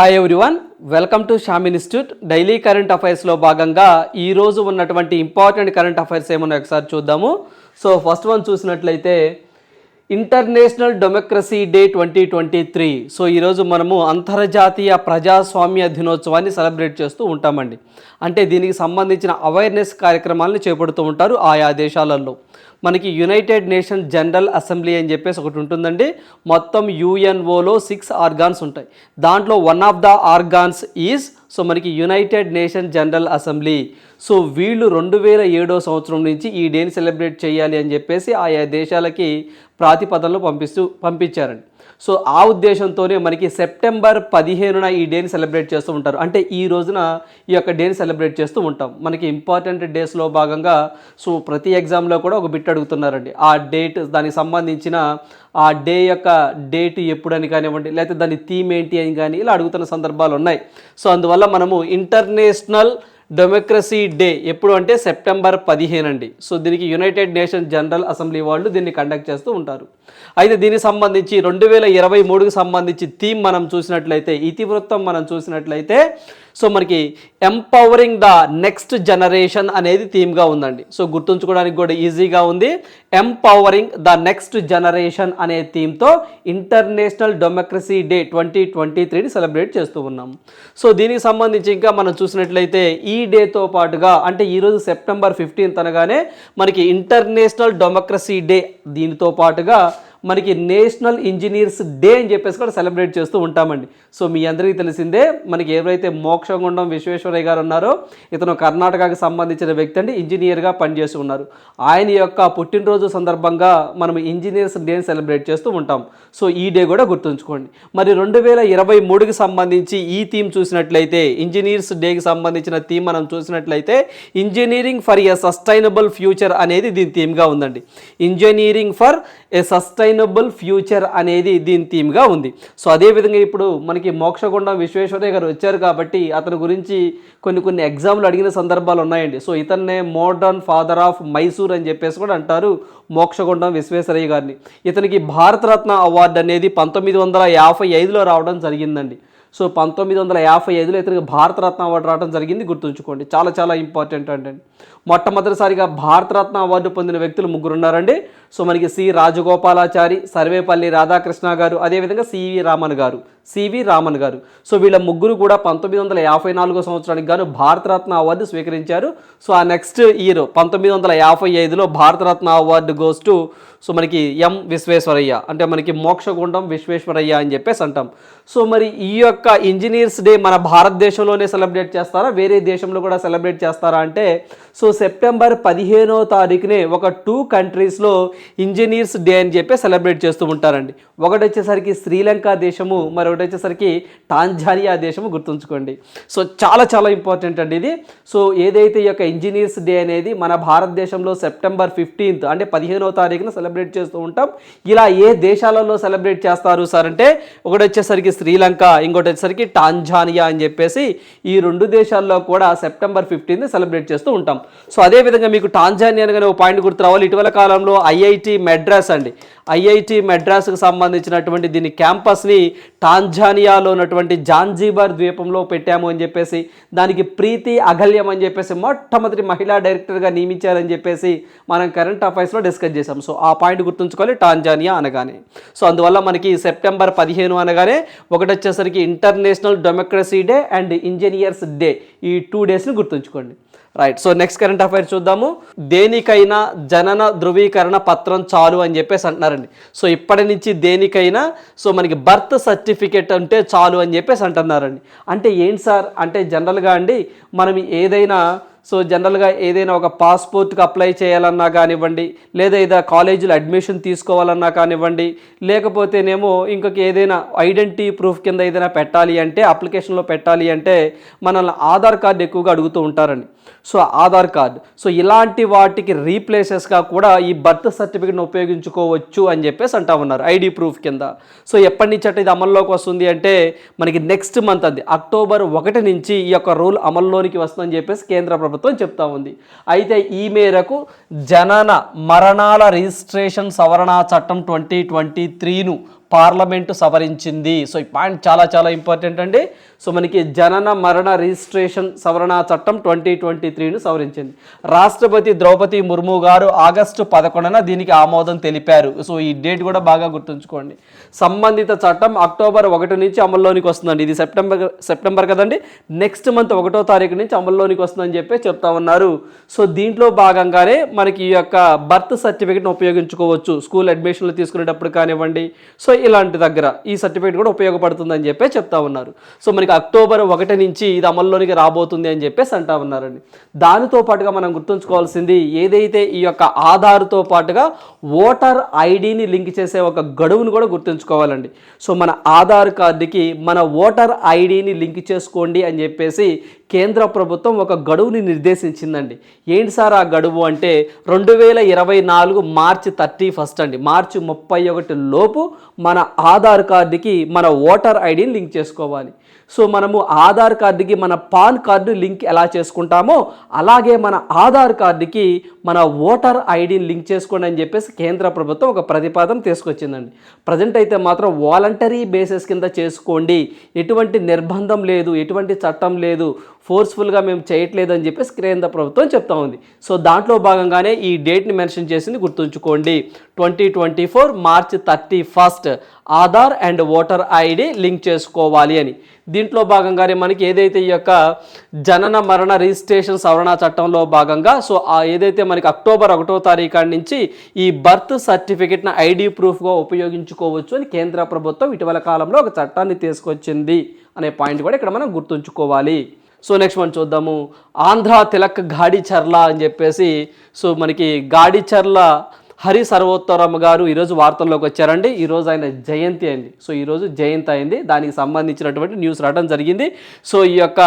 Hi everyone welcome to Sham institute daily current అఫైర్స్లో భాగంగా ఈరోజు ఉన్నటువంటి ఇంపార్టెంట్ కరెంట్ అఫైర్స్ ఏమన్నా ఒకసారి చూద్దాము. సో ఫస్ట్ వన్ చూసినట్లయితే international democracy day twenty twenty three so ఈరోజు మనము అంతర్జాతీయ ప్రజాస్వామ్య దినోత్సవాన్ని సెలబ్రేట్ చేస్తూ ఉంటామండి. అంటే దీనికి సంబంధించిన అవేర్నెస్ కార్యక్రమాలను చేపడుతూ ఉంటారు ఆయా దేశాలలో. మనకి యునైటెడ్ నేషన్ జనరల్ అసెంబ్లీ అని చెప్పేసి ఒకటి ఉంటుందండి. మొత్తం యుఎన్ఓలో సిక్స్ ఆర్గాన్స్ ఉంటాయి. దాంట్లో one of the organs is so మనకి united nation general assembly so వీళ్ళు రెండు వేల ఏడో సంవత్సరం నుంచి ఈ డేని సెలబ్రేట్ చేయాలి అని చెప్పేసి ఆయా దేశాలకి ప్రాతిపదనలు పంపిస్తూ పంపించారండి. సో ఆ ఉద్దేశంతోనే మనకి సెప్టెంబర్ పదిహేనున ఈ డేని సెలబ్రేట్ చేస్తూ ఉంటారు. అంటే ఈ రోజున ఈ యొక్క డేని సెలబ్రేట్ చేస్తూ ఉంటాం. మనకి ఇంపార్టెంట్ డేస్లో భాగంగా సో ప్రతి ఎగ్జామ్లో కూడా ఒక బిట్ అడుగుతున్నారండి. ఆ డేట్ దానికి సంబంధించిన ఆ డే యొక్క డేట్ ఎప్పుడని కానివ్వండి లేకపోతే దాని థీమ్ ఏంటి అని కానీ ఇలా అడుగుతున్న సందర్భాలు ఉన్నాయి. సో అందువల్ల మనము ఇంటర్నేషనల్ డెమోక్రసీ డే ఎప్పుడు అంటే సెప్టెంబర్ పదిహేను అండి సో దీనికి యునైటెడ్ నేషన్ జనరల్ అసెంబ్లీ వాళ్ళు దీన్ని కండక్ట్ చేస్తూ ఉంటారు. అయితే దీనికి సంబంధించి రెండు వేల ఇరవై మూడుకి సంబంధించి థీమ్ మనం చూసినట్లయితే ఇతివృత్తం మనం చూసినట్లయితే సో మనకి ఎంపవరింగ్ ద నెక్స్ట్ జనరేషన్ అనేది థీమ్గా ఉందండి. సో గుర్తుంచుకోవడానికి కూడా ఈజీగా ఉంది. ఎంపవరింగ్ ద నెక్స్ట్ జనరేషన్ అనే థీమ్తో international democracy day twenty twenty త్రీని సెలబ్రేట్ చేస్తూ ఉన్నాం. సో దీనికి సంబంధించి ఇంకా మనం చూసినట్లయితే ఈ డేతో పాటుగా అంటే ఈరోజు సెప్టెంబర్ ఫిఫ్టీన్త్ అనగానే మనకి ఇంటర్నేషనల్ డెమోక్రసీ డే దీనితో పాటుగా మనకి నేషనల్ ఇంజనీర్స్ డే అని చెప్పేసి కూడా సెలబ్రేట్ చేస్తూ ఉంటామండి. సో మీ అందరికీ తెలిసిందే మనకి ఎవరైతే మోక్షగుండం విశ్వేశ్వరయ్య గారు ఉన్నారో ఇతను కర్ణాటకకు సంబంధించిన వ్యక్తి అండి ఇంజనీర్గా పనిచేసి ఉన్నారు. ఆయన యొక్క పుట్టినరోజు సందర్భంగా మనం ఇంజనీర్స్ డేని సెలబ్రేట్ చేస్తూ ఉంటాం. సో ఈ డే కూడా గుర్తుంచుకోండి. మరి రెండు వేల ఇరవై మూడుకి సంబంధించి ఈ థీమ్ చూసినట్లయితే ఇంజనీర్స్ డేకి సంబంధించిన థీమ్ మనం చూసినట్లయితే engineering for a sustainable future అనేది దీని థీమ్గా ఉందండి. Engineering for a sustain sustainable future అనేది దీని థీమ్గా ఉంది. సో అదేవిధంగా ఇప్పుడు మనకి మోక్షగుండం విశ్వేశ్వరయ్య గారు వచ్చారు కాబట్టి అతని గురించి కొన్ని కొన్ని ఎగ్జామ్లు అడిగిన సందర్భాలు ఉన్నాయండి. సో ఇతన్నే మోడర్న్ ఫాదర్ ఆఫ్ మైసూర్ అని చెప్పేసి కూడా అంటారు మోక్షగుండం విశ్వేశ్వరయ్య గారిని. ఇతనికి భారతరత్న అవార్డు అనేది పంతొమ్మిది వందల యాభై ఐదులో రావడం జరిగిందండి. సో పంతొమ్మిది వందల యాభై ఐదులో ఇతనికి భారతరత్న అవార్డు రావడం జరిగింది గుర్తుంచుకోండి. చాలా చాలా ఇంపార్టెంట్ అండి. మొట్టమొదటిసారిగా భారతరత్న అవార్డు పొందిన వ్యక్తులు ముగ్గురు ఉన్నారండి సో మనకి సి. రాజగోపాలాచారి సర్వేపల్లి రాధాకృష్ణ గారు అదేవిధంగా సివి రామన్ గారు సివి రామన్ గారు. సో వీళ్ళ ముగ్గురు కూడా పంతొమ్మిది వందల యాభై నాలుగో సంవత్సరానికి గాను భారతరత్న అవార్డు స్వీకరించారు. సో ఆ నెక్స్ట్ ఇయర్ పంతొమ్మిది వందల యాభై ఐదులో Bharat Ratna award goes to so మనకి ఎం. విశ్వేశ్వరయ్య. అంటే మనకి మోక్షగుండం విశ్వేశ్వరయ్య అని చెప్పేసి అంటాం. సో మరి ఈ యొక్క ఇంజనీర్స్ డే మన భారతదేశంలోనే సెలబ్రేట్ చేస్తారా? వేరే దేశంలో కూడా సెలబ్రేట్ చేస్తారా అంటే సో సెప్టెంబర్ పదిహేనో తారీఖునే ఒక టూ కంట్రీస్లో ఇంజనీర్స్ డే అని చెప్పి సెలబ్రేట్ చేస్తూ ఉంటారండి. ఒకటి వచ్చేసరికి శ్రీలంక దేశము మరొకటి వచ్చేసరికి టాంజానియా దేశము గుర్తుంచుకోండి. సో చాలా చాలా ఇంపార్టెంట్ అండి ఇది. సో ఏదైతే ఈ యొక్క ఇంజనీర్స్ డే అనేది మన భారతదేశంలో సెప్టెంబర్ ఫిఫ్టీన్త్ అంటే పదిహేనో తారీఖున సెలబ్రేట్ చేస్తూ ఉంటాం. ఇలా ఏ దేశాలలో సెలబ్రేట్ చేస్తారు సార్ అంటే ఒకటి వచ్చేసరికి శ్రీలంక ఇంకోటి వచ్చేసరికి టాంజానియా అని చెప్పేసి ఈ రెండు దేశాల్లో కూడా సెప్టెంబర్ ఫిఫ్టీన్త్ సెలబ్రేట్ చేస్తూ ఉంటాం. సో అదేవిధంగా మీకు టాంజానియా అనగానే ఒక పాయింట్ గుర్తు రావాలి. ఇటీవల కాలంలో ఐఐటి మెడ్రాస్ అండి. ఐఐటి మెడ్రాస్కి సంబంధించినటువంటి దీని క్యాంపస్ని టాంజానియాలో ఉన్నటువంటి జాంజీబార్ ద్వీపంలో పెట్టాము అని చెప్పేసి దానికి ప్రీతి అగల్యం అని చెప్పేసి మొట్టమొదటి మహిళా డైరెక్టర్గా నియమించారని చెప్పేసి మనం కరెంట్ అఫైర్స్లో డిస్కస్ చేసాం సో ఆ పాయింట్ గుర్తుంచుకోవాలి టాంజానియా అనగానే. సో అందువల్ల మనకి సెప్టెంబర్ పదిహేను అనగానే ఒకటి వచ్చేసరికి international democracy day and engineers day ఈ టూ డేస్ని గుర్తుంచుకోండి. Right so next current affair చూద్దాము. దేనికైనా జనన ధృవీకరణ పత్రం చాలు అని చెప్పేసి అంటున్నారండి. సో ఇప్పటి నుంచి దేనికైనా సో మనకి బర్త్ సర్టిఫికేట్ అంటే చాలు అని చెప్పేసి అంటున్నారండి. అంటే ఏంటి సార్? అంటే జనరల్గా అండి మనం ఏదైనా సో జనరల్గా ఏదైనా ఒక పాస్పోర్ట్కి అప్లై చేయాలన్నా కానివ్వండి లేదా ఏదైనా కాలేజీలో అడ్మిషన్ తీసుకోవాలన్నా కానివ్వండి లేకపోతేనేమో ఇంకొక ఏదైనా ఐడెంటిటీ ప్రూఫ్ కింద ఏదైనా పెట్టాలి అంటే అప్లికేషన్లో పెట్టాలి అంటే మనల్ని ఆధార్ కార్డు ఎక్కువగా అడుగుతూ ఉంటారండి. సో ఆధార్ కార్డ్ సో ఇలాంటి వాటికి రీప్లేసెస్గా కూడా ఈ బర్త్ సర్టిఫికేట్ను ఉపయోగించుకోవచ్చు అని చెప్పేసి అంటా ఉన్నారు ఐడి ప్రూఫ్ కింద. సో ఎప్పటి నుంచి అంటే ఇది అమల్లోకి వస్తుంది అంటే మనకి నెక్స్ట్ మంత్ అది అక్టోబర్ ఒకటి నుంచి ఈ యొక్క రూల్ అమల్లోనికి వస్తుందని చెప్పేసి కేంద్ర ప్రభుత్వం చెప్తా ఉంది. అయితే ఈ మేరకు జనన మరణాల రిజిస్ట్రేషన్ సవరణ చట్టం ట్వంటీ ట్వంటీ త్రీను పార్లమెంటు సవరించింది. సో ఈ పాయింట్ చాలా చాలా ఇంపార్టెంట్ అండి. సో మనకి జనన మరణ రిజిస్ట్రేషన్ సవరణ చట్టం ట్వంటీ ట్వంటీ త్రీను సవరించింది. రాష్ట్రపతి ద్రౌపది ముర్ము గారు ఆగస్టు పదకొండున దీనికి ఆమోదం తెలిపారు. సో ఈ డేట్ కూడా బాగా గుర్తుంచుకోండి. సంబంధిత చట్టం అక్టోబర్ ఒకటి నుంచి అమల్లోనికి వస్తుందండి. ఇది సెప్టెంబర్ సెప్టెంబర్ కదండి? నెక్స్ట్ మంత్ ఒకటో తారీఖు నుంచి అమల్లోనికి వస్తుందని చెప్పి చెప్తా ఉన్నారు. సో దీంట్లో భాగంగానే మనకి ఈ యొక్క బర్త్ సర్టిఫికేట్ను ఉపయోగించుకోవచ్చు. స్కూల్ అడ్మిషన్లు తీసుకునేటప్పుడు కానివ్వండి. సో ఇలాంటి దగ్గర ఈ సర్టిఫికేట్ కూడా ఉపయోగపడుతుందని చెప్పి చెప్తా ఉన్నారు. సో మనకి అక్టోబర్ ఒకటి నుంచి ఇది అమల్లోనికి రాబోతుంది అని చెప్పేసి అంటా ఉన్నారండి. దానితో పాటుగా మనం గుర్తుంచుకోవాల్సింది ఏదైతే ఈ యొక్క ఆధార్తో పాటుగా ఓటర్ ఐడిని లింక్ చేసే ఒక గడువును కూడా గుర్తుంచుకోవాలండి. సో మన ఆధార్ కార్డుకి మన ఓటర్ ఐడిని లింక్ చేసుకోండి అని చెప్పేసి కేంద్ర ప్రభుత్వం ఒక గడువుని నిర్దేశించిందండి. ఏంటి సార్ ఆ గడువు అంటే రెండు వేల ఇరవై నాలుగు మార్చి థర్టీ ఫస్ట్ అండి. మార్చి ముప్పై ఒకటి లోపు మన ఆధార్ కార్డుకి మన ఓటర్ ఐడిని లింక్ చేసుకోవాలి. సో మనము ఆధార్ కార్డుకి మన పాన్ కార్డు లింక్ ఎలా చేసుకుంటామో అలాగే మన ఆధార్ కార్డుకి మన ఓటర్ ఐడిని లింక్ చేసుకోండి అని చెప్పేసి కేంద్ర ప్రభుత్వం ఒక ప్రతిపాదన తీసుకొచ్చిందండి. ప్రజెంట్ అయితే మాత్రం వాలంటరీ బేసిస్ కింద చేసుకోండి. ఎటువంటి నిర్బంధం లేదు ఎటువంటి చట్టం లేదు ఫోర్స్ఫుల్గా మేము చేయట్లేదు అని చెప్పేసి కేంద్ర ప్రభుత్వం చెప్తా ఉంది. సో దాంట్లో భాగంగానే ఈ డేట్ని మెన్షన్ చేసింది గుర్తుంచుకోండి. Twenty twenty four March thirty first Aadhaar and voter ID link చేసుకోవాలి అని. దీంట్లో భాగంగానే మనకి ఏదైతే ఈ యొక్క జనన మరణ రిజిస్ట్రేషన్ సవరణ చట్టంలో భాగంగా సో ఆ ఏదైతే మనకి అక్టోబర్ ఒకటో తారీఖు నుంచి ఈ బర్త్ సర్టిఫికెట్ను ఐడి ప్రూఫ్గా ఉపయోగించుకోవచ్చు అని కేంద్ర ప్రభుత్వం ఇటీవల కాలంలో ఒక చట్టాన్ని తీసుకొచ్చింది అనే పాయింట్ కూడా ఇక్కడ మనం గుర్తుంచుకోవాలి. సో నెక్స్ట్ మనం చూద్దాము. ఆంధ్ర తిలక్ గాడిచర్ల అని చెప్పేసి సో మనకి గాడిచర్ల హరి సర్వోత్తరమ్మ గారు ఈరోజు వార్తల్లోకి వచ్చారండి. ఈరోజు ఆయన జయంతి అండి సో ఈరోజు జయంతి అయింది. దానికి సంబంధించినటువంటి న్యూస్ రావడం జరిగింది. సో ఈ యొక్క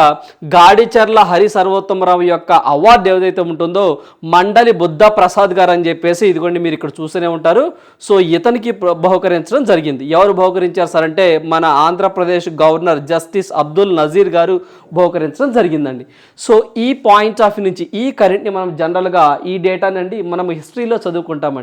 గాడిచర్ల హరి సర్వోత్తమరావు యొక్క అవార్డు ఏదైతే ఉంటుందో మండలి బుద్ధ ప్రసాద్ గారు అని చెప్పేసి ఇదిగోండి మీరు ఇక్కడ చూస్తూనే ఉంటారు. సో ఇతనికి బహుకరించడం జరిగింది. ఎవరు బహుకరించారు సార్ అంటే మన ఆంధ్రప్రదేశ్ గవర్నర్ జస్టిస్ అబ్దుల్ నజీర్ గారు బహుకరించడం జరిగిందండి. సో ఈ పాయింట్ ఆఫ్ నుంచి ఈ కరెంట్ని మనం జనరల్గా ఈ డేటానండి మనం హిస్టరీలో చదువుకుంటామండి.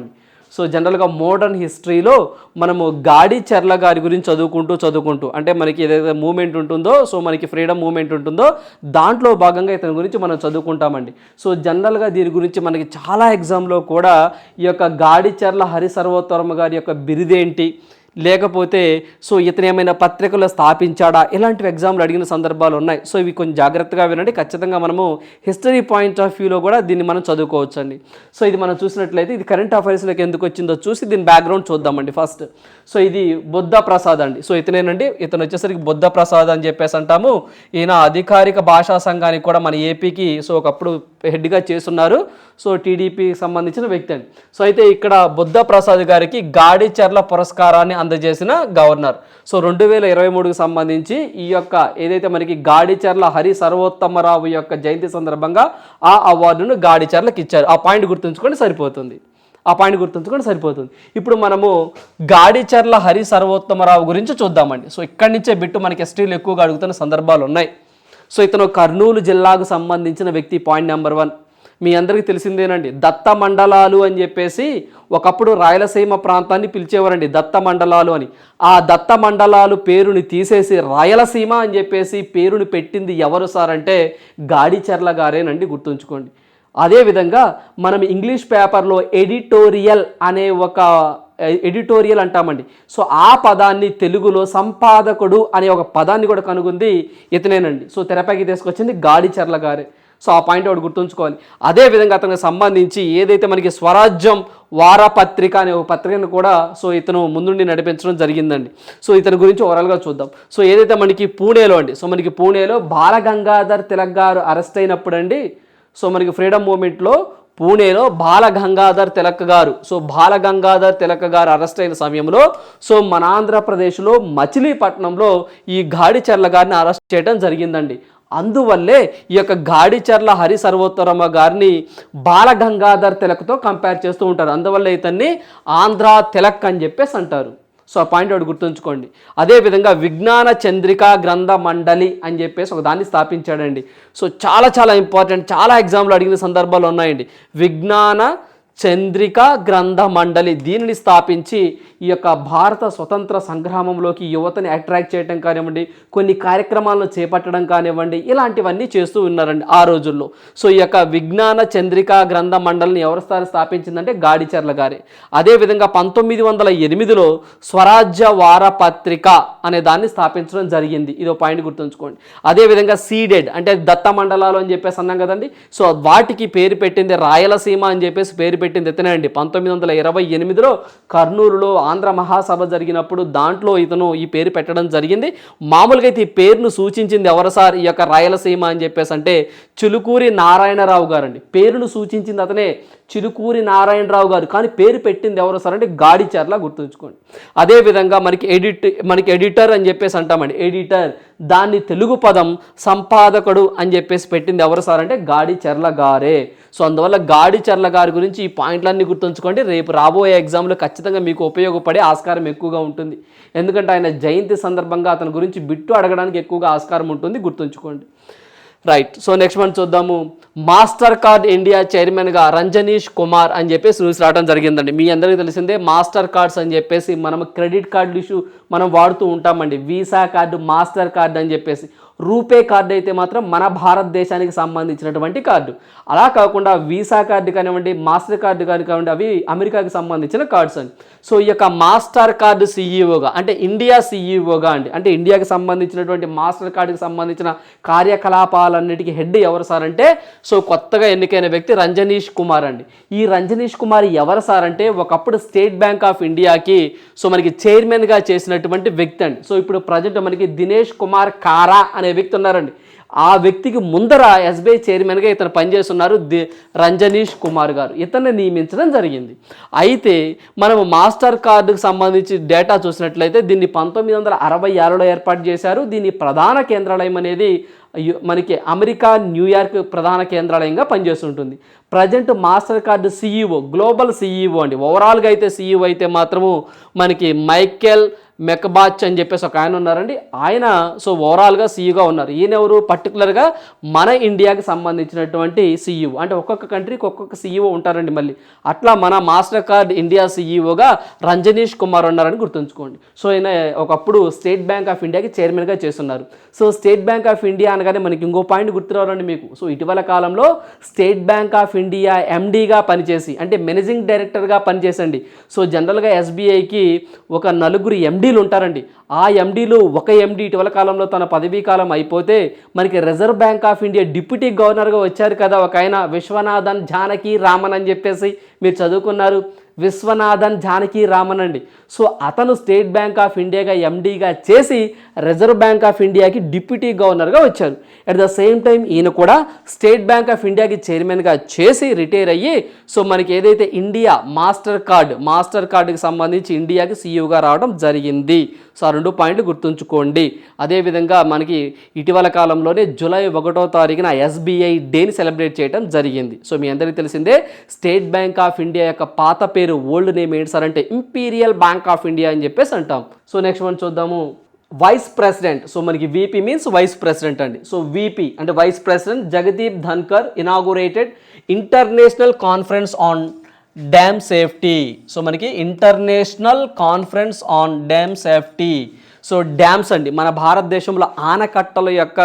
సో జనరల్గా మోడర్న్ హిస్టరీలో మనము గాడి చెర్ల గారి గురించి చదువుకుంటూ చదువుకుంటూ అంటే మనకి ఏదైతే మూమెంట్ ఉంటుందో సో మనకి ఫ్రీడమ్ మూమెంట్ ఉంటుందో దాంట్లో భాగంగా ఇతని గురించి మనం చదువుకుంటామండి. సో జనరల్గా దీని గురించి మనకి చాలా ఎగ్జామ్లో కూడా ఈ యొక్క గాడి చెర్ల హరి సర్వోత్తరమ్మ గారి యొక్క బిరుదేంటి లేకపోతే సో ఇతను ఏమైనా పత్రికలో స్థాపించాడా? ఇలాంటివి ఎగ్జామ్లు అడిగిన సందర్భాలు ఉన్నాయి. సో ఇవి కొంచెం జాగ్రత్తగా వినండి. ఖచ్చితంగా మనము హిస్టరీ పాయింట్ ఆఫ్ వ్యూలో కూడా దీన్ని మనం చదువుకోవచ్చు అండి సో ఇది మనం చూసినట్లయితే ఇది కరెంట్ అఫైర్స్లోకి ఎందుకు వచ్చిందో చూసి దీని బ్యాక్గ్రౌండ్ చూద్దామండి ఫస్ట్. సో ఇది బుద్ధ ప్రసాద్ అండి. సో ఇతనేనండి ఇతను వచ్చేసరికి బుద్ధ ప్రసాద్ అని చెప్పేసి అంటాము. ఈయన అధికారిక భాషా సంఘానికి కూడా మన ఏపీకి సో ఒకప్పుడు హెడ్గా చేస్తున్నారు. సో టీడీపీకి సంబంధించిన వ్యక్తి అండి. సో అయితే ఇక్కడ బుద్ధ ప్రసాద్ గారికి గాడిచర్ల పురస్కారాన్ని అందజేసిన గవర్నర్. సో రెండు వేల ఇరవై మూడుకు సంబంధించి ఈ యొక్క ఏదైతే మనకి గాడిచర్ల హరి సర్వోత్తమరావు యొక్క జయంతి సందర్భంగా ఆ అవార్డును గాడిచర్లకు ఇచ్చారు. ఆ పాయింట్ గుర్తుంచుకొని సరిపోతుంది. ఆ పాయింట్ గుర్తుంచుకొని సరిపోతుంది. ఇప్పుడు మనము గాడిచర్ల హరి సర్వోత్తమరావు గురించి చూద్దామండి. సో ఇక్కడి నుంచే బిట్టు మనకి ఎస్టీలు ఎక్కువగా అడుగుతున్న సందర్భాలు ఉన్నాయి సో ఇతను కర్నూలు జిల్లాకు సంబంధించిన వ్యక్తి పాయింట్ నెంబర్ వన్. మీ అందరికీ తెలిసిందేనండి. దత్త మండలాలు అని చెప్పేసి ఒకప్పుడు రాయలసీమ ప్రాంతాన్ని పిలిచేవారండి దత్త మండలాలు అని. ఆ దత్త మండలాలు పేరుని తీసేసి రాయలసీమ అని చెప్పేసి పేరుని పెట్టింది ఎవరు సార్ అంటే గాడిచెర్ల గారేనండి గుర్తుంచుకోండి. అదేవిధంగా మనం ఇంగ్లీష్ పేపర్లో ఎడిటోరియల్ అనే ఒక ఎడిటోరియల్ అంటామండి. సో ఆ పదాన్ని తెలుగులో సంపాదకుడు అనే ఒక పదాన్ని కూడా కనుగొంది ఇతనేనండి. సో తెరపైకి తీసుకొచ్చింది గాడిచెర్ల గారే. సో ఆ పాయింట్ ఒకటి గుర్తుంచుకోవాలి. అదేవిధంగా అతనికి సంబంధించి ఏదైతే మనకి స్వరాజ్యం వారపత్రిక అనే ఒక పత్రికను కూడా సో ఇతను ముందుండి నడిపించడం జరిగిందండి. సో ఇతని గురించి ఓవరాల్గా చూద్దాం. సో ఏదైతే మనకి పూణేలో అండి సో మనకి పూణేలో బాలగంగాధర్ తిలక్ గారు అరెస్ట్ అయినప్పుడు అండి సో మనకి ఫ్రీడమ్ మూమెంట్లో పూణేలో బాల గంగాధర్ తిలక్ గారు సో బాల గంగాధర్ తిలక్ గారు అరెస్ట్ అయిన సమయంలో సో మన ఆంధ్రప్రదేశ్లో మచిలీపట్నంలో ఈ గాడిచెర్ల గారిని అరెస్ట్ చేయడం జరిగిందండి. అందువల్లే ఈ యొక్క గాడిచర్ల హరి సర్వోత్తరమ్మ గారిని బాలగంగాధర్ తిలక్తో కంపేర్ చేస్తూ ఉంటారు. అందువల్ల ఇతన్ని ఆంధ్ర తిలక్ అని చెప్పేసి అంటారు. సో ఆ పాయింట్ ఒకటి గుర్తుంచుకోండి. అదేవిధంగా విజ్ఞాన చంద్రిక గ్రంథ మండలి అని చెప్పేసి ఒక దాన్ని స్థాపించాడండి. సో చాలా చాలా ఇంపార్టెంట్ చాలా ఎగ్జామ్లు అడిగిన సందర్భాలు ఉన్నాయండి. విజ్ఞాన చంద్రిక గ్రంథ మండలి దీనిని స్థాపించి ఈ యొక్క భారత స్వతంత్ర సంగ్రామంలోకి యువతని అట్రాక్ట్ చేయడం కానివ్వండి కొన్ని కార్యక్రమాలను చేపట్టడం కానివ్వండి ఇలాంటివన్నీ చేస్తూ ఉన్నారండి ఆ రోజుల్లో. సో ఈ యొక్క విజ్ఞాన చంద్రిక గ్రంథ మండలిని ఎవరి స్థా- స్థాపించిందంటే గాడిచర్ల గారే. అదేవిధంగా పంతొమ్మిది వందల ఎనిమిదిలో స్వరాజ్య వారపత్రిక అనే దాన్ని స్థాపించడం జరిగింది. ఇదో పాయింట్ గుర్తుంచుకోండి. అదేవిధంగా సీడెడ్ అంటే దత్త మండలాలు అని చెప్పేసి అన్నాం కదండి. సో వాటికి పేరు పెట్టింది రాయలసీమ అని చెప్పేసి పేరు పెట్టి పెట్టింది ఇతనే అండి. పంతొమ్మిది వందల ఇరవై ఎనిమిదిలో కర్నూలులో ఆంధ్ర మహాసభ జరిగినప్పుడు దాంట్లో ఇతను ఈ పేరు పెట్టడం జరిగింది. మామూలుగా అయితే ఈ పేరును సూచించింది ఎవరు సార్? ఈ యొక్క రాయలసీమ అని చెప్పేసి అంటే చిలుకూరి నారాయణరావు గారండి. పేరును సూచించింది అతనే. చిరుకూరి నారాయణరావు గారు. కానీ పేరు పెట్టింది ఎవరు సార్ అంటే గాడిచర్ల గుర్తుంచుకోండి. అదేవిధంగా మనకి ఎడిట్ మనకి ఎడిటర్ అని చెప్పేసి అంటామండి. ఎడిటర్ దాన్ని తెలుగు పదం సంపాదకుడు అని చెప్పేసి పెట్టింది ఎవరు సార్ అంటే గాడిచర్ల గారే. సో అందువల్ల గాడిచర్ల గారి గురించి ఈ పాయింట్లన్నీ గుర్తుంచుకోండి. రేపు రాబోయే ఎగ్జామ్లో ఖచ్చితంగా మీకు ఉపయోగపడే ఆస్కారం ఎక్కువగా ఉంటుంది. ఎందుకంటే ఆయన జయంతి సందర్భంగా అతని గురించి బిట్టు అడగడానికి ఎక్కువగా ఆస్కారం ఉంటుంది. గుర్తుంచుకోండి. రైట్ సో నెక్స్ట్ మనం చూద్దాము. మాస్టర్ కార్డ్ ఇండియా చైర్మన్గా రంజనీష్ కుమార్ అని చెప్పేసి న్యూస్ రావడం జరిగిందండి. మీ అందరికీ తెలిసిందే మాస్టర్ కార్డ్స్ అని చెప్పేసి మనం క్రెడిట్ కార్డులు ఇష్యూ మనం వాడుతూ ఉంటామండి. వీసా కార్డు మాస్టర్ కార్డు అని చెప్పేసి. రూపే కార్డు అయితే మాత్రం మన భారతదేశానికి సంబంధించినటువంటి కార్డు. అలా కాకుండా వీసా కార్డు కానివ్వండి మాస్టర్ కార్డు కానివ్వండి అవి అమెరికాకి సంబంధించిన కార్డ్స్ అండి. సో ఈ యొక్క మాస్టర్ కార్డు సీఈఓగా అంటే ఇండియా సీఈఓగా అండి. అంటే ఇండియాకి సంబంధించినటువంటి మాస్టర్ కార్డుకి సంబంధించిన కార్యకలాపాలన్నిటికీ హెడ్ ఎవరు సార్ అంటే సో కొత్తగా ఎన్నికైన వ్యక్తి రంజనీష్ కుమార్ అండి. ఈ రంజనీష్ కుమార్ ఎవరు సార్ అంటే ఒకప్పుడు స్టేట్ బ్యాంక్ ఆఫ్ ఇండియాకి సో మనకి చైర్మన్గా చేసినటువంటి వ్యక్తి అండి. సో ఇప్పుడు ప్రజెంట్ మనకి దినేష్ కుమార్ కారా అనే వ్యక్తి ఉన్నారండి. ఆ వ్యక్తికి ముందర ఎస్బీఐ చైర్మన్గా ఇతను పనిచేస్తున్నారు ది రంజనీష్ కుమార్ గారు. ఇతన్ని నియమించడం జరిగింది. అయితే మనం మాస్టర్ కార్డుకు సంబంధించి డేటా చూసినట్లయితే దీన్ని పంతొమ్మిది వందల అరవై ఆరులో ఏర్పాటు చేశారు. దీని ప్రధాన కేంద్రాలయం అనేది మనకి అమెరికా న్యూయార్క్ ప్రధాన కేంద్రాలయంగా పనిచేస్తుంటుంది. Present master card CEO global CEO అండి. ఓవరాల్గా అయితే సీఈఓ అయితే మాత్రము మనకి మైకెల్ మెకబాచ్ అని చెప్పేసి ఒక ఆయన ఉన్నారండి. ఆయన సో ఓవరాల్గా సీఈగా ఉన్నారు. ఈయన ఎవరు? పర్టికులర్గా మన ఇండియాకి సంబంధించినటువంటి సీఈఓ అంటే ఒక్కొక్క కంట్రీకి ఒక్కొక్క సీఈఓ ఉంటారండి మళ్ళీ. అట్లా మన మాస్టర్ కార్డ్ ఇండియా సీఈఓగా రంజనీష్ కుమార్ ఉన్నారని గుర్తుంచుకోండి. సో ఈయన ఒకప్పుడు స్టేట్ బ్యాంక్ ఆఫ్ ఇండియాకి చైర్మన్గా చేస్తున్నారు. So State Bank of India అనగానే మనకి ఇంకో పాయింట్ గుర్తురావాలండి మీకు. సో ఇటీవల కాలంలో స్టేట్ బ్యాంక్ ఆఫ్ ఇండియా ఎండీగా పనిచేసి అంటే మేనేజింగ్ డైరెక్టర్గా పనిచేసండి. సో జనరల్గా ఎస్బీఐకి ఒక నలుగురు ఎండీ ఎండీలు ఉంటారండి. ఆ ఎండీలు ఒక ఎండీ ఇటీవల కాలంలో తన పదవీ కాలం అయిపోతే మనకి reserve bank of India deputy గవర్నర్గా వచ్చారు కదా ఒక ఆయన విశ్వనాథన్ జానకి రామన్ అని చెప్పేసి మీరు చదువుకున్నారు. విశ్వనాథన్ జానకి రామన్ అండి సో అతను స్టేట్ బ్యాంక్ ఆఫ్ ఇండియాగా ఎండీగా చేసి రిజర్వ్ బ్యాంక్ ఆఫ్ ఇండియాకి డిప్యూటీ గవర్నర్గా వచ్చారు. అట్ ద సేమ్ టైం ఈయన కూడా స్టేట్ బ్యాంక్ ఆఫ్ ఇండియాకి చైర్మన్గా చేసి రిటైర్ అయ్యి సో మనకి ఏదైతే ఇండియా మాస్టర్ కార్డ్ మాస్టర్ కార్డుకి సంబంధించి ఇండియాకి సీఈఓగా రావడం జరిగింది. సో ఆ రెండు పాయింట్లు గుర్తుంచుకోండి. అదేవిధంగా మనకి ఇటీవల కాలంలోనే జూలై ఒకటో తారీఖున ఎస్బీఐ డేని సెలబ్రేట్ చేయడం జరిగింది. సో మీ అందరికీ తెలిసిందే స్టేట్ బ్యాంక్ ఆఫ్ ఇండియా యొక్క పాత పేరు ఓల్డ్ నేమ్ ఏంటి సార్ అంటే ఇంపీరియల్ బ్యాంక్ ఆఫ్ ఇండియా అని చెప్పేసి అంటాం. సో నెక్స్ట్ మనం చూద్దాము. వైస్ ప్రెసిడెంట్ సో మనకి వీపీ మీన్స్ వైస్ ప్రెసిడెంట్ అండి. సో వీపీ అంటే vice president Jagdeep Dhankhar inaugurated international conference on dam safety so మనకి international conference on dam safety so dams అండి. మన భారతదేశంలో ఆనకట్టల యొక్క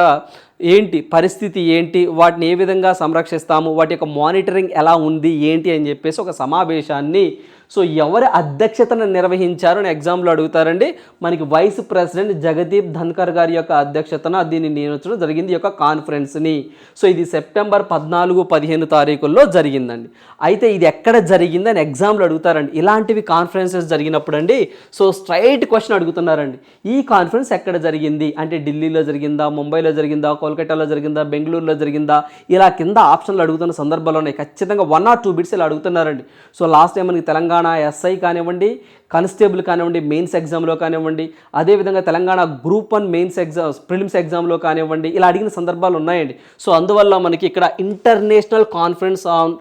ఏంటి పరిస్థితి ఏంటి? వాటిని ఏ విధంగా సంరక్షిస్తాము? వాటి యొక్క మానిటరింగ్ ఎలా ఉంది? ఏంటి? అని చెప్పేసి ఒక సమావేశాన్ని సో ఎవరి అధ్యక్షతను నిర్వహించారు అని ఎగ్జామ్లో అడుగుతారండి. మనకి వైస్ ప్రెసిడెంట్ జగదీప్ ధన్కర్ గారి యొక్క అధ్యక్షతన దీన్ని నియమించడం జరిగింది ఈ యొక్క కాన్ఫరెన్స్ని. సో ఇది సెప్టెంబర్ పద్నాలుగు పదిహేను తారీఖుల్లో జరిగిందండి. అయితే ఇది ఎక్కడ జరిగిందని ఎగ్జామ్లో అడుగుతారండి. ఇలాంటివి కాన్ఫరెన్సెస్ జరిగినప్పుడు అండి సో స్ట్రైట్ క్వశ్చన్ అడుగుతున్నారండి. ఈ కాన్ఫరెన్స్ ఎక్కడ జరిగింది? అంటే ఢిల్లీలో జరిగిందా? ముంబైలో జరిగిందా? కోల్కతాలో జరిగిందా బెంగళూరులో జరిగిందా ఇలా కింద ఆప్షన్లు అడుగుతున్న సందర్భాలు ఉన్నాయి. ఖచ్చితంగా వన్ ఆర్ టూ బిట్స్ ఇలా అడుగుతున్నారండి. సో లాస్ట్ టైం మనకి తెలంగాణ ఎస్ఐ కానివ్వండి కానిస్టేబుల్ కానివ్వండి మెయిన్స్ ఎగ్జామ్లో కానివ్వండి అదేవిధంగా Telangana group one mains exam prelims ఎగ్జామ్లో కానివ్వండి ఇలా అడిగిన సందర్భాలు ఉన్నాయండి. సో అందువల్ల మనకి ఇక్కడ international conference on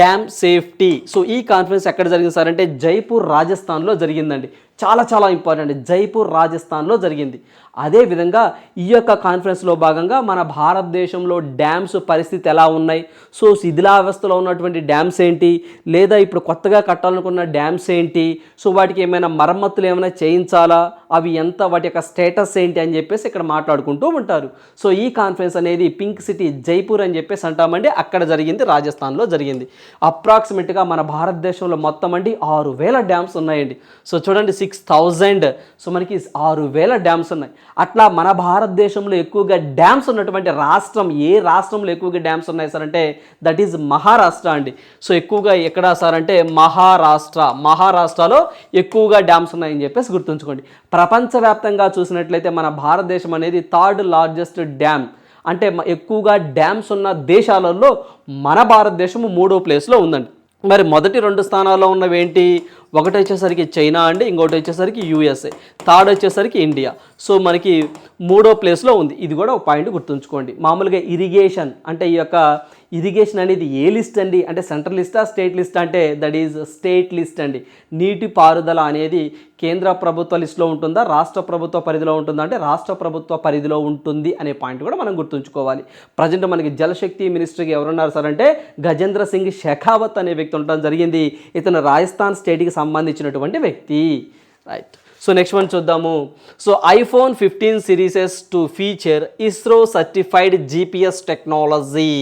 dam safety. So ఈ కాన్ఫరెన్స్ ఎక్కడ జరిగింది సార్ అంటే జైపూర్ రాజస్థాన్లో జరిగిందండి. చాలా చాలా ఇంపార్టెంట్ జైపూర్ రాజస్థాన్లో జరిగింది. అదేవిధంగా ఈ యొక్క కాన్ఫరెన్స్లో భాగంగా మన భారతదేశంలో డ్యామ్స్ పరిస్థితి ఎలా ఉన్నాయి? సో శిథిలావస్థలో ఉన్నటువంటి డ్యామ్స్ ఏంటి? లేదా ఇప్పుడు కొత్తగా కట్టాలనుకున్న డ్యామ్స్ ఏంటి? సో వాటికి ఏమైనా మరమ్మతులు ఏమైనా చేయించాలా? అవి ఎంత? వాటి యొక్క స్టేటస్ ఏంటి? అని చెప్పేసి ఇక్కడ మాట్లాడుకుంటూ ఉంటారు. సో ఈ కాన్ఫరెన్స్ అనేది పింక్ సిటీ జైపూర్ అని చెప్పేసి అంటామండి. అక్కడ జరిగింది రాజస్థాన్లో జరిగింది. అప్రాక్సిమేట్గా మన భారతదేశంలో మొత్తం అండి ఆరు వేల డ్యామ్స్ ఉన్నాయండి. సో చూడండి సిక్స్ థౌజండ్. సో మనకి ఆరు వేల డ్యామ్స్ ఉన్నాయి. అట్లా మన భారతదేశంలో ఎక్కువగా డ్యామ్స్ ఉన్నటువంటి రాష్ట్రం ఏ రాష్ట్రంలో ఎక్కువగా డ్యామ్స్ ఉన్నాయి సార్ అంటే దట్ ఈజ్ మహారాష్ట్ర అండి. సో ఎక్కువగా ఎక్కడ సార్ అంటే మహారాష్ట్ర. మహారాష్ట్రలో ఎక్కువగా డ్యామ్స్ ఉన్నాయని చెప్పేసి గుర్తుంచుకోండి. ప్రపంచవ్యాప్తంగా చూసినట్లయితే మన భారతదేశం అనేది థర్డ్ లార్జెస్ట్ డ్యామ్. అంటే ఎక్కువగా డ్యామ్స్ ఉన్న దేశాలలో మన భారతదేశం మూడో ప్లేస్లో ఉందండి. మరి మొదటి రెండు స్థానాల్లో ఉన్నవి ఏంటి? ఒకటి వచ్చేసరికి చైనా అండి ఇంకోటి వచ్చేసరికి యూఎస్ఏ థర్డ్ వచ్చేసరికి ఇండియా. సో మనకి మూడో ప్లేస్లో ఉంది. ఇది కూడా ఒక పాయింట్ గుర్తుంచుకోండి. మామూలుగా ఇరిగేషన్ అంటే ఈ యొక్క ఇరిగేషన్ అనేది ఏ లిస్ట్ అండి? అంటే సెంట్రల్ లిస్టా స్టేట్ లిస్ట్? అంటే దట్ ఈజ్ స్టేట్ లిస్ట్ అండి. నీటి పారుదల అనేది కేంద్ర ప్రభుత్వ లిస్టులో ఉంటుందా? రాష్ట్ర ప్రభుత్వ పరిధిలో ఉంటుందా? అంటే రాష్ట్ర ప్రభుత్వ పరిధిలో ఉంటుంది అనే పాయింట్ కూడా మనం గుర్తుంచుకోవాలి. ప్రజెంట్ మనకి జలశక్తి మినిస్టర్కి ఎవరున్నారు సార్ అంటే గజేంద్ర సింగ్ షెఖావత్ అనే వ్యక్తి ఉండడం జరిగింది. ఇతను రాజస్థాన్ స్టేట్కి సంబంధించినటువంటి వ్యక్తి. రైట్. సో నెక్స్ట్ వన్ చూద్దాము. So iPhone fifteen series to feature ISRO certified GPS technology.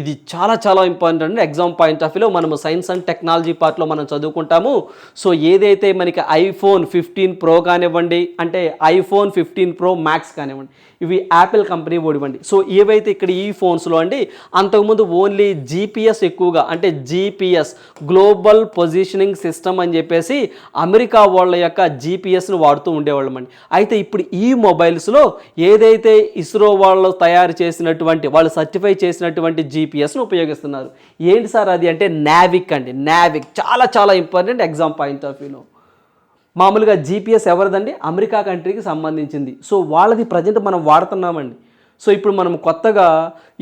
ఇది చాలా చాలా ఇంపార్టెంట్ అండి. ఎగ్జామ్ పాయింట్ ఆఫ్ వ్యూలో మనము సైన్స్ అండ్ టెక్నాలజీ పార్ట్లో మనం చదువుకుంటాము. సో ఏదైతే మనకి ఐఫోన్ ఫిఫ్టీన్ ప్రో కానివ్వండి అంటే ఐఫోన్ ఫిఫ్టీన్ ప్రో మ్యాక్స్ కానివ్వండి ఇవి యాపిల్ కంపెనీ ఓడివండి. సో ఏవైతే ఇక్కడ ఈ ఫోన్స్లో అండి అంతకుముందు ఓన్లీ జీపీఎస్ ఎక్కువగా అంటే జీపీఎస్ గ్లోబల్ పొజిషనింగ్ సిస్టమ్ అని చెప్పేసి అమెరికా వాళ్ళ యొక్క జీపీఎస్ను వాడుతూ ఉండేవాళ్ళం అండి. అయితే ఇప్పుడు ఈ మొబైల్స్లో ఏదైతే ఇస్రో వాళ్ళు తయారు చేసినటువంటి వాళ్ళు సర్టిఫై చేసినటువంటి జీపీఎస్ను ఉపయోగిస్తున్నారు. ఏంటి సార్ అది అంటే నావిక్ అండి. నావిక్ చాలా చాలా ఇంపార్టెంట్ ఎగ్జామ్ పాయింట్ ఆఫ్ వ్యూలో మామూలుగా జీపీఎస్ ఎవరిదండి? అమెరికా కంట్రీకి సంబంధించింది. సో వాళ్ళది ప్రజెంట్ మనం వాడుతున్నామండి. సో ఇప్పుడు మనం కొత్తగా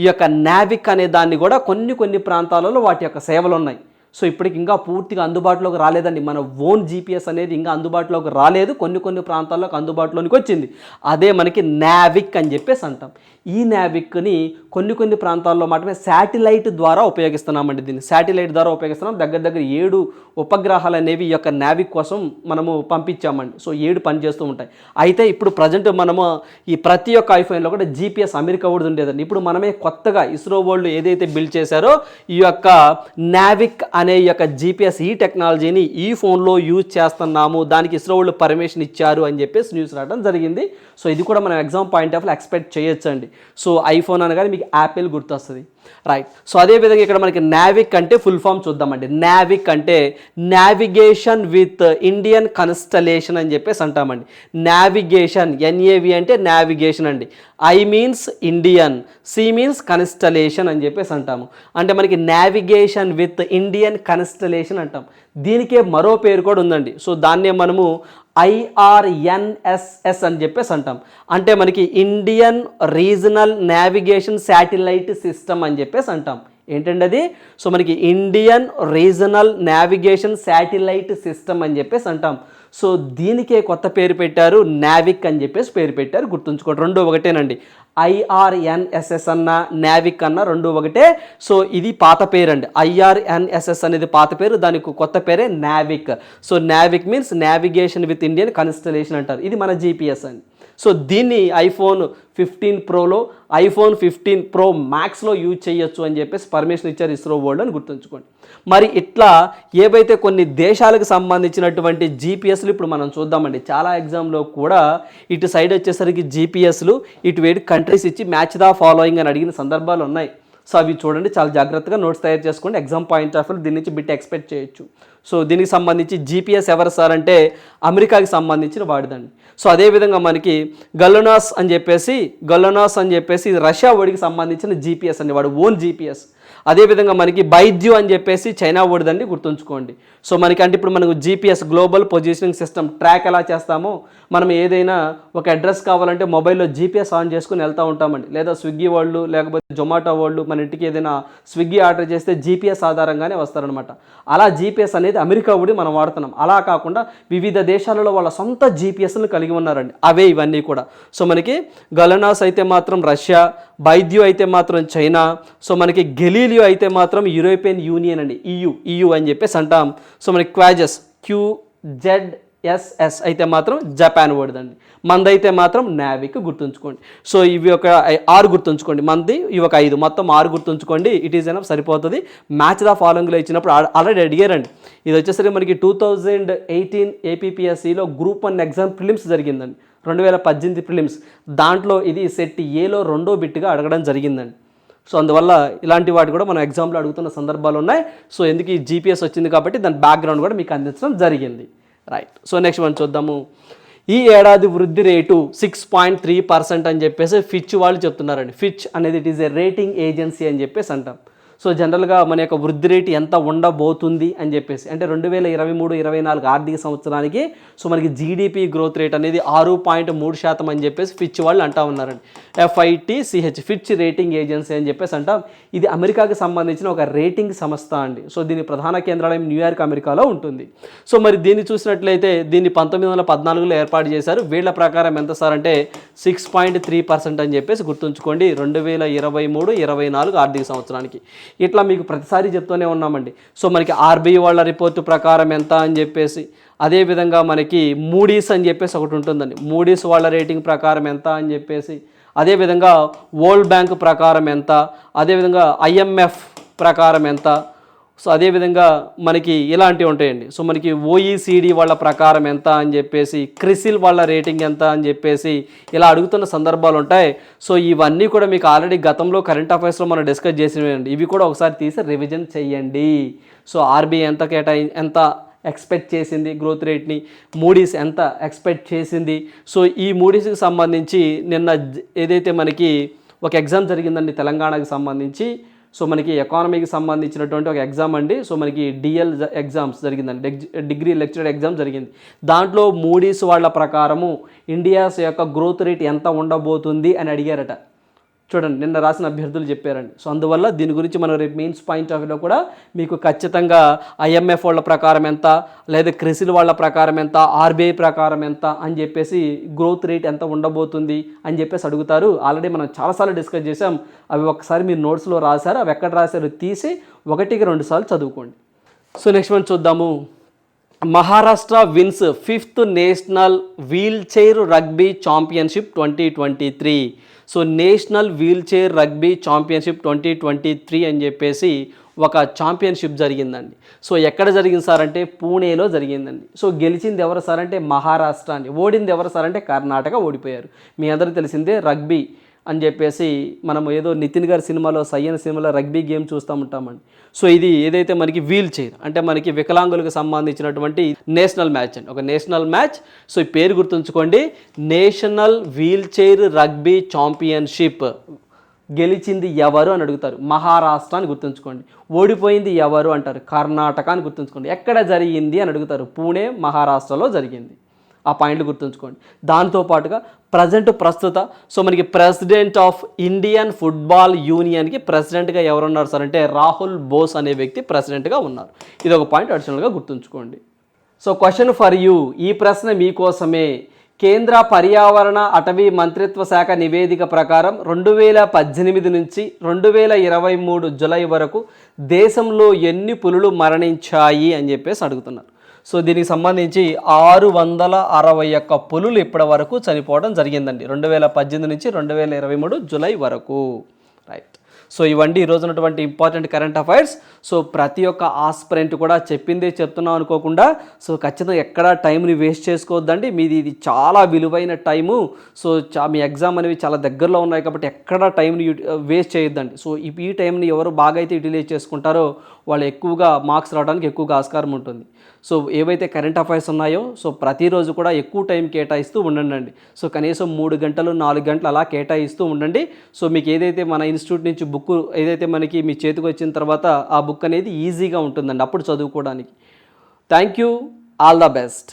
ఈ యొక్క నావిక్ అనే దాన్ని కూడా కొన్ని కొన్ని ప్రాంతాలలో వాటి యొక్క సేవలు ఉన్నాయి సో ఇప్పటికి ఇంకా పూర్తిగా అందుబాటులోకి రాలేదండి. మన ఓన్ జీపీఎస్ అనేది ఇంకా అందుబాటులోకి రాలేదు. కొన్ని కొన్ని ప్రాంతాల్లోకి అందుబాటులోనికి వచ్చింది. అదే మనకి నావిక్ అని చెప్పేసి అంటాం. ఈ నావిక్ని కొన్ని కొన్ని ప్రాంతాల్లో మాత్రమే శాటిలైట్ ద్వారా ఉపయోగిస్తున్నామండి దీన్ని. శాటిలైట్ ద్వారా ఉపయోగిస్తున్నాం. దగ్గర దగ్గర ఏడు ఉపగ్రహాలు అనేవి ఈ యొక్క నావిక్ కోసం మనము పంపించామండి. సో ఏడు పనిచేస్తూ ఉంటాయి. అయితే ఇప్పుడు ప్రజెంట్ మనము ఈ ప్రతి ఒక్క ఐఫోన్లో కూడా జీపీఎస్ అమెరికా కూడా ఉండేదండి. ఇప్పుడు మనమే కొత్తగా ఇస్రో వాళ్ళు ఏదైతే బిల్డ్ చేశారో ఈ యొక్క నావిక్ అనే ఈ యొక్క జీపీఎస్ ఈ టెక్నాలజీని ఈ ఫోన్లో యూజ్ చేస్తున్నాము దానికి ఇస్రో వాళ్ళు పర్మిషన్ ఇచ్చారు అని చెప్పేసి న్యూస్ రావడం జరిగింది. సో ఇది కూడా మనం ఎగ్జామ్ పాయింట్ ఆఫ్ ఎక్స్పెక్ట్ చేయొచ్చండి. సో ఐఫోన్ అనగానే మీకు యాపిల్ గుర్తొస్తుంది. రైట్ సో అదేవిధంగా ఇక్కడ మనకి నావిక్ అంటే ఫుల్ ఫామ్ చూద్దామండి. నావిక్ అంటే నావిగేషన్ విత్ ఇండియన్ కన్స్టలేషన్ అని చెప్పేసి అంటామండి. నావిగేషన్ ఎన్ఏవి అంటే నావిగేషన్ అండి. I means Indian C means constellation అని చెప్పేసి అంటాము. అంటే మనకి నావిగేషన్ విత్ ఇండియన్ కన్స్టలేషన్ అంటాం. దీనికే మరో పేరు కూడా ఉందండి. సో దాన్నే మనము ఐఆర్ఎన్ఎస్ఎస్ అని చెప్పేసి అంటాం. అంటే మనకి Indian regional navigation satellite system అని చెప్పేసి అంటాం. ఏంటండి అది? సో మనకి Indian regional navigation satellite system అని చెప్పేసి అంటాం. సో దీనికే కొత్త పేరు పెట్టారు నావిక్ అని చెప్పేసి పేరు పెట్టారు. గుర్తుంచుకోండి రెండు ఒకటేనండి. ఐఆర్ఎన్ఎస్ఎస్ అన్న నావిక్ అన్న రెండు ఒకటే. సో ఇది పాత పేరు అండి ఐఆర్ఎన్ఎస్ఎస్ అనేది పాత పేరు దానికి కొత్త పేరే NavIC. So NavIC means navigation with Indian constellation అంటారు. ఇది మన జీపీఎస్ అండి. సో దీన్ని ఐఫోన్ ఫిఫ్టీన్ ప్రోలో ఐఫోన్ ఫిఫ్టీన్ ప్రో మ్యాక్స్లో యూజ్ చేయొచ్చు అని చెప్పేసి పర్మిషన్ ఇచ్చారు ఇస్రో వరల్డ్ అని గుర్తుంచుకోండి. మరి ఇట్లా ఏవైతే కొన్ని దేశాలకు సంబంధించినటువంటి జీపీఎస్లు ఇప్పుడు మనం చూద్దామండి. చాలా ఎగ్జామ్లో కూడా ఇటు సైడ్ వచ్చేసరికి జీపీఎస్లు ఇటు వేడి కంట్రీస్ ఇచ్చి మ్యాచ్ ద ఫాలోయింగ్ అని అడిగిన సందర్భాలు ఉన్నాయి. సో అవి చూడండి చాలా జాగ్రత్తగా నోట్స్ తయారు చేసుకోండి. ఎగ్జామ్ పాయింట్ ఆఫ్ వ్యూ దీని నుంచి బిట్ ఎక్స్పెక్ట్ చేయొచ్చు. సో దీనికి సంబంధించి జీపీఎస్ ఎవరు సార్ అంటే అమెరికాకి సంబంధించిన వాడిదండి. సో అదేవిధంగా మనకి గల్లోనాస్ అని చెప్పేసి గల్లోనాస్ అని చెప్పేసి రష్యా ఓడికి సంబంధించిన జీపీఎస్ అండి. వాడు ఓన్ జీపీఎస్ అదేవిధంగా మనకి బైద్యు అని చెప్పేసి చైనా ఓడిదండి గుర్తుంచుకోండి. సో మనకి అంటే ఇప్పుడు మనకు GPS global positioning system track ఎలా చేస్తామో మనం ఏదైనా ఒక అడ్రస్ కావాలంటే మొబైల్లో జీపీఎస్ ఆన్ చేసుకుని వెళ్తూ ఉంటామండి. లేదా స్విగ్గీ వాళ్ళు లేకపోతే జొమాటో వాళ్ళు మన ఇంటికి ఏదైనా స్విగ్గీ ఆర్డర్ చేస్తే జీపీఎస్ ఆధారంగానే వస్తారనమాట అలా జీపీఎస్ అనేది అమెరికా ఊడి మనం వాడుతున్నాం. అలా కాకుండా వివిధ దేశాలలో వాళ్ళ సొంత జీపీఎస్ను కలిగి ఉన్నారండి. అవే ఇవన్నీ కూడా. సో మనకి గలనాస్ అయితే మాత్రం రష్యా బైద్యు అయితే మాత్రం చైనా. సో మనకి గెలీలియో అయితే మాత్రం యూరోపియన్ యూనియన్ అండి ఈయు ఈయు అని చెప్పేసి అంటాం. సో మనకి క్వాజెస్ క్యూ జెడ్ ఎస్ఎస్ అయితే మాత్రం జపాన్ వర్డ్దండి మందైతే మాత్రం నావిక్ గుర్తుంచుకోండి. సో ఇవి ఒక ఆరు గుర్తుంచుకోండి. మంది ఇవి ఒక ఐదు మొత్తం ఆరు గుర్తుంచుకోండి. ఇట్ ఈస్ ఎనఫ్ సరిపోతుంది. మ్యాచ్ ద ఫాలోయింగ్లో ఇచ్చినప్పుడు ఆల్రెడీ అడిగారండి ఇది వచ్చేసరికి మనకి టూ థౌజండ్ ఎయిటీన్ ఏపీపీఎస్సిలో గ్రూప్ వన్ ఎగ్జామ్ ప్రిలిమ్స్ జరిగిందండి. రెండు వేల పద్దెనిమిది ప్రిలిమ్స్. దాంట్లో ఇది సెట్ ఏలో రెండో బిట్గా అడగడం జరిగిందండి. సో అందువల్ల ఇలాంటి వాటి కూడా మనం ఎగ్జామ్లో అడుగుతున్న సందర్భాలు ఉన్నాయి. సో ఎందుకు ఈ జీపీఎస్ వచ్చింది కాబట్టి దాని బ్యాక్గ్రౌండ్ కూడా మీకు అందించడం జరిగింది. రైట్ సో నెక్స్ట్ మనం చూద్దాము. ఈ ఏడాది వృద్ధి rate six point three percent అని చెప్పేసి ఫిచ్ వాళ్ళు చెప్తున్నారండి. ఫిచ్ అనేది it is a rating agency అని చెప్పేసి అంటాం. సో జనరల్గా మన యొక్క వృద్ధి రేటు ఎంత ఉండబోతుంది అని చెప్పేసి అంటే రెండు వేల ఇరవై మూడు ఇరవై నాలుగు ఆర్థిక సంవత్సరానికి సో మనకి జీడిపి గ్రోత్ రేట్ అనేది ఆరు పాయింట్ మూడు శాతం అని చెప్పేసి ఫిచ్ వాళ్ళు అంటా ఉన్నారండి. F I T C H Fitch rating agency అని చెప్పేసి అంటాం ఇది అమెరికాకి సంబంధించిన ఒక రేటింగ్ సంస్థ అండి. సో దీని ప్రధాన కేంద్రాలయం న్యూయార్క్ అమెరికాలో ఉంటుంది. సో మరి దీన్ని చూసినట్లయితే దీన్ని పంతొమ్మిది వందల పద్నాలుగులో ఏర్పాటు చేశారు. వీళ్ళ ప్రకారం ఎంత సార్ అంటే సిక్స్ పాయింట్ త్రీ పర్సెంట్ అని చెప్పేసి గుర్తుంచుకోండి రెండు వేల ఇరవై మూడు ఇరవై నాలుగు ఆర్థిక సంవత్సరానికి. ఇట్లా మీకు ప్రతిసారి చెప్తూనే ఉన్నామండి. సో మనకి ఆర్బీఐ వాళ్ళ రిపోర్టు ప్రకారం ఎంత అని చెప్పేసి అదేవిధంగా మనకి మూడీస్ అని చెప్పేసి ఒకటి ఉంటుందండి. మూడీస్ వాళ్ళ రేటింగ్ ప్రకారం ఎంత అని చెప్పేసి అదేవిధంగా వరల్డ్ బ్యాంక్ ప్రకారం ఎంత అదేవిధంగా ఐఎంఎఫ్ ప్రకారం ఎంత సో అదేవిధంగా మనకి ఇలాంటివి ఉంటాయండి. సో మనకి ఓఈసీడీ వాళ్ళ ప్రకారం ఎంత అని చెప్పేసి క్రిసిల్ వాళ్ళ రేటింగ్ ఎంత అని చెప్పేసి ఇలా అడుగుతున్న సందర్భాలు ఉంటాయి. సో ఇవన్నీ కూడా మీకు ఆల్రెడీ గతంలో కరెంట్ అఫైర్స్లో మనం డిస్కస్ చేసినవి ఇవి కూడా ఒకసారి తీసి రివిజన్ చేయండి సో ఆర్బీఐ ఎంత కేటాయి ఎంత ఎక్స్పెక్ట్ చేసింది గ్రోత్ రేట్ని మూడీస్ ఎంత ఎక్స్పెక్ట్ చేసింది. సో ఈ మూడీస్కి సంబంధించి నిన్న ఏదైతే మనకి ఒక ఎగ్జామ్ జరిగిందండి తెలంగాణకు సంబంధించి సో మనకి ఎకానమీకి సంబంధించినటువంటి ఒక ఎగ్జామ్ అండి. సో మనకి డిఎల్ ఎగ్జామ్స్ జరిగిందండి. డిగ్రీ లెక్చరర్ ఎగ్జామ్ జరిగింది. దాంట్లో మూడీస్ వాళ్ళ ప్రకారము ఇండియాస్ యొక్క గ్రోత్ రేట్ ఎంత ఉండబోతుంది అని అడిగారట. చూడండి నిన్న రాసిన అభ్యర్థులు చెప్పారండి. సో అందువల్ల దీని గురించి మనం రేపు మెయిన్స్ పాయింట్ ఆఫ్ వ్యూలో కూడా మీకు ఖచ్చితంగా ఐఎంఎఫ్ వాళ్ళ ప్రకారం ఎంత లేదా క్రిసిల్ వాళ్ళ ప్రకారం ఎంత ఆర్బీఐ ప్రకారం ఎంత అని చెప్పేసి గ్రోత్ రేట్ ఎంత ఉండబోతుంది అని చెప్పేసి అడుగుతారు. ఆల్రెడీ మనం చాలాసార్లు డిస్కస్ చేసాం అవి ఒకసారి మీరు నోట్స్లో రాశారు అవి ఎక్కడ రాశారు తీసి ఒకటికి రెండు సార్లు చదువుకోండి. సో నెక్స్ట్ మనం చూద్దాము. Maharashtra wins fifth national wheel chair rugby championship twenty twenty three so national wheel chair rugby championship twenty twenty three అని చెప్పేసి ఒక ఛాంపియన్షిప్ జరిగిందండి. సో ఎక్కడ జరిగింది సార్ అంటే పూణేలో జరిగిందండి. సో గెలిచింది ఎవరు సార్ అంటే మహారాష్ట్ర అండి. ఓడింది ఎవరు సార్ అంటే కర్ణాటక ఓడిపోయారు. మీ అందరికీ తెలిసిందే రగ్బీ అని చెప్పేసి మనం ఏదో నితిన్ గారి సినిమాలో సయ్యన్ సినిమాలో రగ్బీ గేమ్ చూస్తూ ఉంటామండి. సో ఇది ఏదైతే మనకి వీల్ చైర్ అంటే మనకి వికలాంగులకు సంబంధించినటువంటి నేషనల్ మ్యాచ్ అండి. ఒక నేషనల్ మ్యాచ్ సో ఈ పేరు గుర్తుంచుకోండి. National wheel chair rugby championship. గెలిచింది ఎవరు అని అడుగుతారు. మహారాష్ట్ర అని గుర్తుంచుకోండి. ఓడిపోయింది ఎవరు అంటారు. కర్ణాటక అని గుర్తుంచుకోండి. ఎక్కడ జరిగింది అని అడుగుతారు. పూణే మహారాష్ట్రలో జరిగింది. ఆ పాయింట్లు గుర్తుంచుకోండి. దాంతోపాటుగా ప్రజెంట్ ప్రస్తుత. సో మనకి ప్రెసిడెంట్ ఆఫ్ ఇండియన్ ఫుట్బాల్ యూనియన్కి ప్రెసిడెంట్గా ఎవరున్నారు సార్? అంటే రాహుల్ బోస్ అనే వ్యక్తి ప్రెసిడెంట్గా ఉన్నారు. ఇది ఒక పాయింట్ అడిషనల్గా గుర్తుంచుకోండి. సో క్వశ్చన్ ఫర్ యూ ఈ ప్రశ్న మీకోసమే. కేంద్ర పర్యావరణ అటవీ మంత్రిత్వ శాఖ నివేదిక ప్రకారం రెండు వేల పద్దెనిమిది నుంచి రెండు వేల ఇరవై మూడు జులై వరకు దేశంలో ఎన్ని పులులు మరణించాయి అని చెప్పేసి అడుగుతున్నారు. సో దీనికి సంబంధించి ఆరు వందల అరవై ఒక్క పులులు ఇప్పటి వరకు చనిపోవడం జరిగిందండి. రెండు వేల పద్దెనిమిది నుంచి రెండు వేల ఇరవై మూడు జులై వరకు. రైట్ సో ఇవన్నీ ఈ ఉన్నటువంటి ఇంపార్టెంట్ కరెంట్ అఫైర్స్ సో ప్రతి ఒక్క ఆస్పరెంట్ కూడా చెప్పిందే చెప్తున్నాం అనుకోకుండా సో ఖచ్చితంగా ఎక్కడ టైంని వేస్ట్ చేసుకోవద్దండి. మీది ఇది చాలా విలువైన టైము సో చా మీ ఎగ్జామ్ అనేవి చాలా దగ్గరలో ఉన్నాయి కాబట్టి ఎక్కడ టైంని వేస్ట్ చేయొద్దండి. సో ఈ టైంని ఎవరు బాగా అయితే యూటిలైజ్ చేసుకుంటారో వాళ్ళు ఎక్కువగా మార్క్స్ రావడానికి ఎక్కువగా ఆస్కారం ఉంటుంది. సో ఏవైతే కరెంట్ అఫైర్స్ ఉన్నాయో సో ప్రతిరోజు కూడా ఎక్కువ టైం కేటాయిస్తూ ఉండండి సో కనీసం మూడు గంటలు నాలుగు గంటలు అలా కేటాయిస్తూ ఉండండి. సో మీకు ఏదైతే మన ఇన్స్టిట్యూట్ నుంచి బుక్ ఏదైతే మనకి మీ చేతికి వచ్చిన తర్వాత ఆ బుక్ అనేది ఈజీగా ఉంటుందండి అప్పుడు చదువుకోవడానికి. Thank you. All the best.